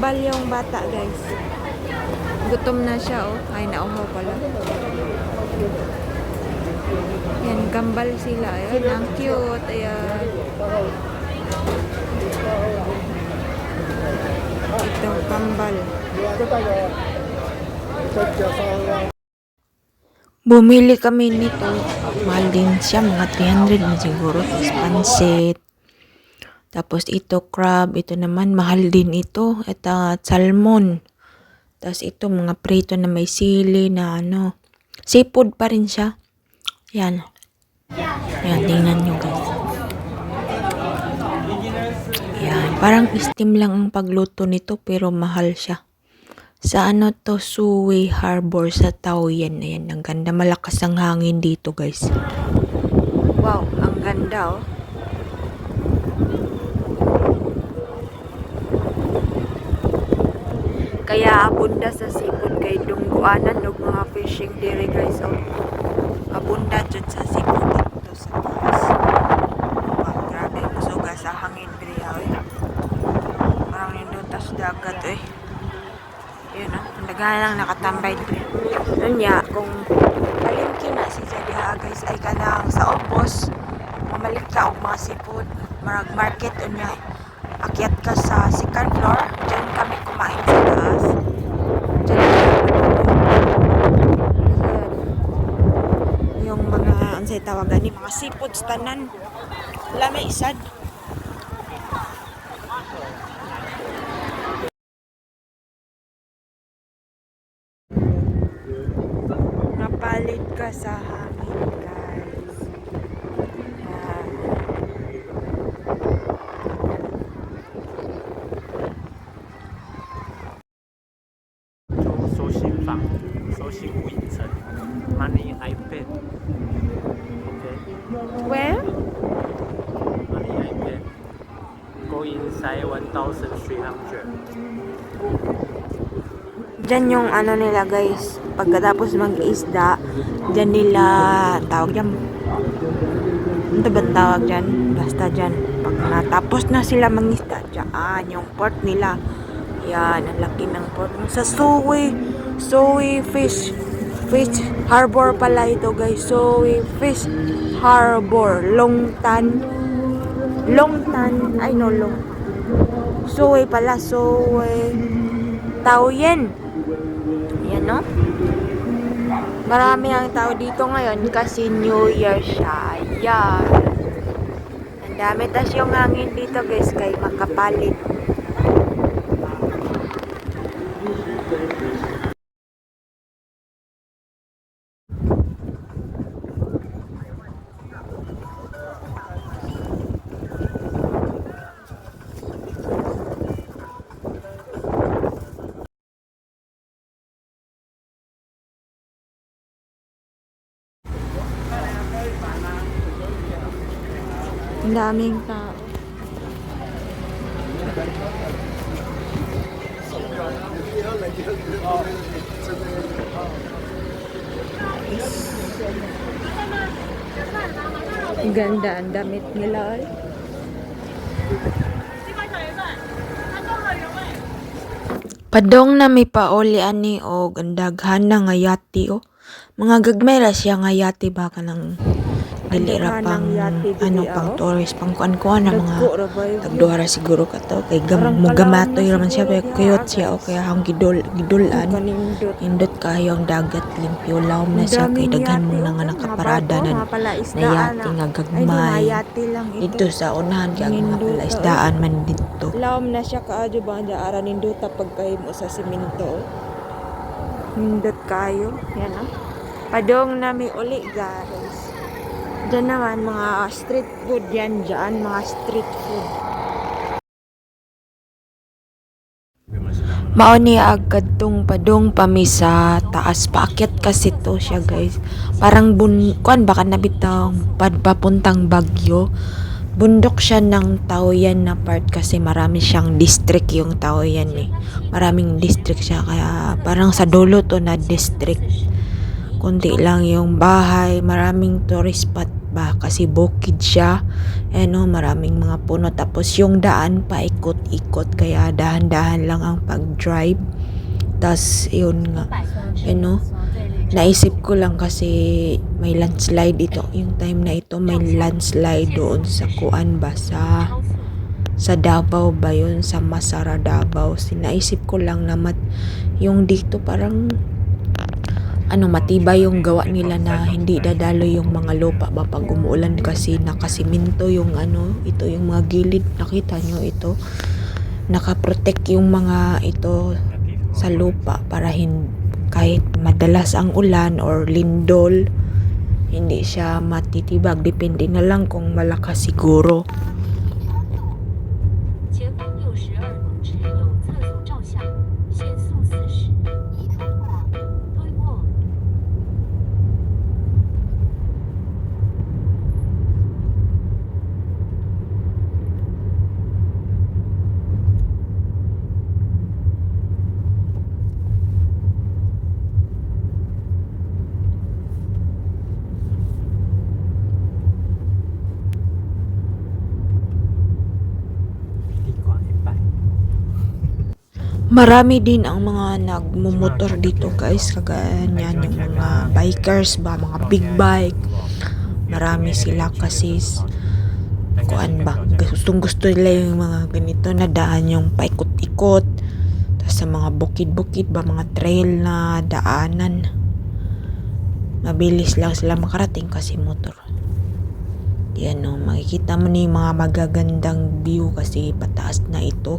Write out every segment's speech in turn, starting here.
bata guys. Gutom na siya oh. Ay, nauhaw pala. Yan, kambal sila. Ayan, ang cute. Ayan. Ito, kambal. Bumili kami nito. Mahal din siya. Mga 300 na siguro. Pansit. Tapos ito crab. Ito naman mahal din ito. Ito salmon. Tapos ito mga prito na may sili na ano. Seafood pa rin siya. Yan. Yan, tingnan nyo guys. Yan. Parang steam lang ang pagluto nito pero mahal siya. Sa ano to, Suway Harbor sa Taoyan. Ayan, ang ganda. Malakas ang hangin dito, guys. Wow, ang ganda, oh. Kaya abunda sa seafood kay dungguanan og mga fishing diri guys. Oh. Abunda jud sa seafood dito sa taas. Wow, grabe musuga sa hangin diri oh. Parang nindutas dagat eh. Yun ah, ang daghan lang nakatambay diri. Unya kung palengke na si Jadiha guys ay kanang sa Opos mamalik ka og mga seafood marag market unya akyat ka sa second floor diyan kami sa yung mga ansay tawagan ni mga seafoods tanan may isad Mapalit ka sa hangin, guys. Yan. 方，so she wins money I paid. Okay. Where? Money I paid. Go inside 1,300. Diyan yung ano nila guys, pagkatapos mag-isda, diyan nila, tawag diyan, ano ba tawag dyan? Basta dyan. Pag natapos na sila mangisda, dyan yung port nila. Yan, ang laki ng port. Sa Suwe. Sowe Fish, Fish Harbor pala ito guys. Sowe Fish Harbor. Longtan. Longtan. Ay no, Long. Sowe pala. Sowe. Taoyen. Yan no? Marami ang tao dito ngayon kasi New Year siya. Yan. Ang dami. Tas yung hangin dito guys kay makapalit. Ang daming tao. Ang ganda ang damit nila. Padong na may paoli ani o gandaghan na nga yati o. Mga gagmay ra siya nga yati baka nang dili ra pang ano pang oh. tourist pang kuan-kuan na mga ra tagduha ra siguro ka to kay gam, Parang mo palawan gamatoy na raman siya kay kuyot ah, siya o guys. kaya hang gidul gidulan indot kayo ang dagat limpyo lawom na siya kay daghan mo na nga oh. nakaparada na barko, mga palaisdaan, na yati ah. nga gagmay dito sa unahan kay ang mga palaisdaan man dito Lawom na siya kaadyo ba nga ara ninduta pagkahimo sa simento. Nindot kayo. Yan ah. Padong na may uli guys. Diyan naman mga street food yan dyan. Mga street food. Mao ni agad tong padong pami sa taas paakyat kasi to siya guys. Parang bun kuan baka nabitaw pad papuntang Bagyo. Bundok siya ng Taoyan na part kasi marami siyang district yung Taoyan eh. Maraming district siya kaya parang sa dulo to na district. Kunti lang yung bahay, maraming tourist spot ba kasi bukid siya. Ano, maraming mga puno. Tapos yung daan paikot-ikot kaya dahan-dahan lang ang pag-drive. Tapos yun nga, ano, naisip ko lang kasi may landslide ito. Yung time na ito may landslide doon sa kuan ba sa Davao ba yun? Sa Masara Davao. Sinaisip ko lang na mat, yung dito parang ano matibay yung gawa nila na hindi dadalo yung mga lupa ba pag umuulan kasi nakasiminto yung ano ito yung mga gilid. Nakita nyo ito? Nakaprotect yung mga ito sa lupa para hin kahit madalas ang ulan or lindol hindi siya matitibag. Depende na lang kung malakas siguro Marami din ang mga nagmumotor dito guys, kagaya niyan yung mga bikers ba, mga big bike. Marami sila kasi kuan ba, gustong gusto nila yung mga ganito na daan yung paikot-ikot. Tapos sa mga bukid-bukid ba, mga trail na daanan. Mabilis lang sila makarating kasi motor. Yan o, makikita mo na yung mga magagandang view kasi pataas na ito.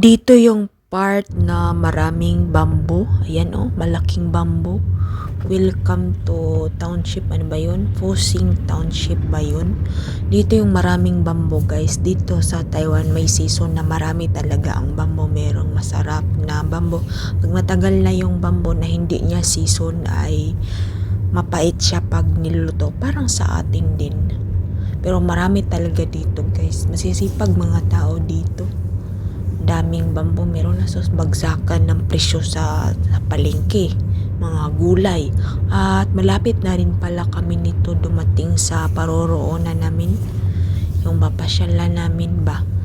Dito yung part na maraming bamboo. Ayan oh, malaking bamboo. Welcome to township, ano ba yun? Fusing Township ba yun? Dito yung maraming bamboo guys. Dito sa Taiwan may season na marami talaga ang bamboo. Merong masarap na bamboo. Pag matagal na yung bamboo na hindi niya season ay mapait siya pag niluluto. Parang sa atin din. Pero marami talaga dito guys. Masisipag mga tao dito daming bamboo meron na sos bagsakan ng presyo sa, sa palengke mga gulay. At malapit na rin pala kami nito dumating sa paroroonan namin. Yung mapasyalan namin ba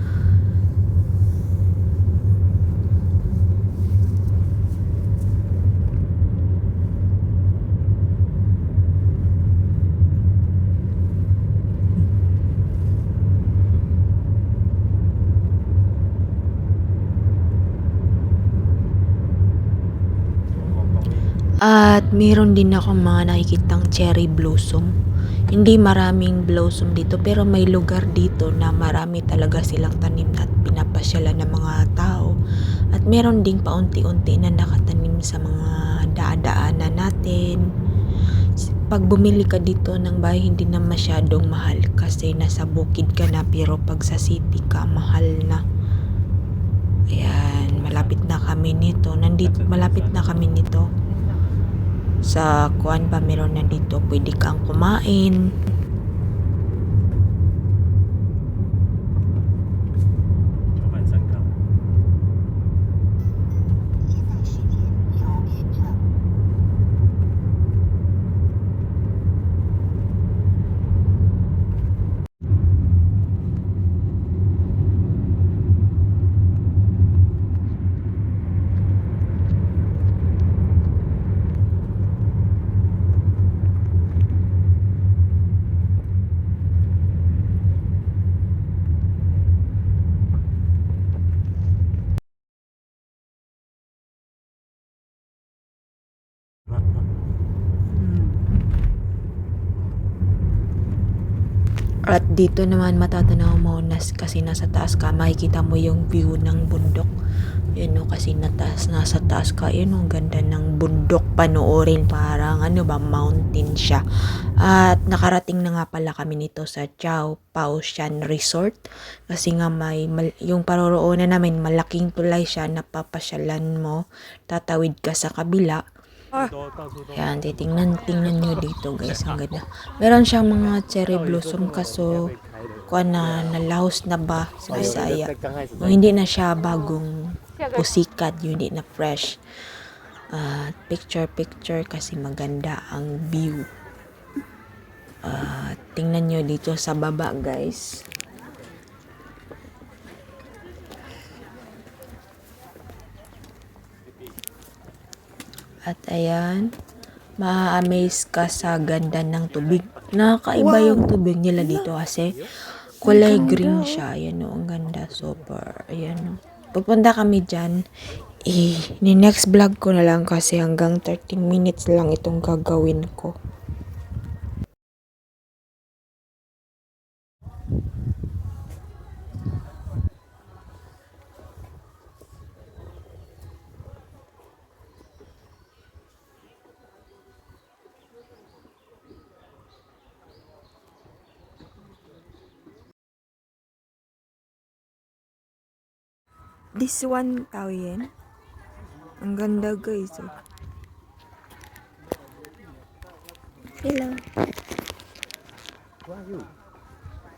At meron din ako mga nakikitang cherry blossom. Hindi maraming blossom dito pero may lugar dito na marami talaga silang tanim at pinapasyalan ng mga tao. At meron ding paunti-unti na nakatanim sa mga daadaanan natin. Pag bumili ka dito ng bahay hindi na masyadong mahal kasi nasa bukid ka na pero pag sa city ka mahal na. Ayan, malapit na kami nito. Nandito, malapit na kami nito sa kuan pa meron na dito pwede kang kumain At dito naman matatanaw mo nas kasi nasa taas ka, makikita mo yung view ng bundok. Yun no, kasi nataas, nasa taas ka, yun ang ganda ng bundok panoorin, parang ano ba, mountain siya. At nakarating na nga pala kami nito sa Chao Pao Shan Resort. Kasi nga may, mal- yung paroroonan namin, malaking tulay siya, napapasyalan mo, tatawid ka sa kabila. Yan, titingnan, tingnan nyo dito guys, ang ganda. Meron siyang mga cherry blossom kaso, kuha na, nalahos na ba sa Bisaya. O, hindi na siya bagong pusikat, yun, hindi na fresh. Ah, picture picture kasi maganda ang view. Ah, tingnan nyo dito sa baba guys. At ayan, ma-amaze ka sa ganda ng tubig. Nakakaiba yung tubig nila dito kasi kulay green siya. Ayan o, ang ganda. Super. Ayan o. Pupunta kami dyan. Eh, ni next vlog ko na lang kasi hanggang 13 minutes lang itong gagawin ko. This one tao yan. Ang ganda guys. Oh. Hello.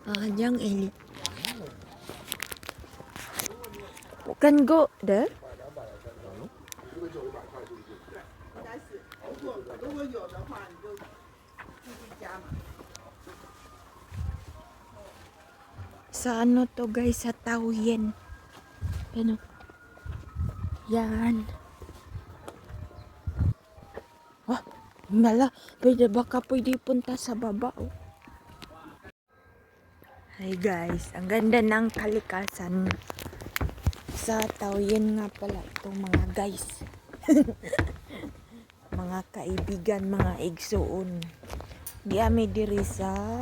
Ah, Jang Eli. Can go there? Sa ano to guys? Sa Taoyen. Ano? Yan. Ah, nala. Pwede baka pwede punta sa baba. Oh. Hi guys, ang ganda ng kalikasan. Sa Taoyen nga pala itong mga guys. mga kaibigan, mga igsoon. Di ami diri sa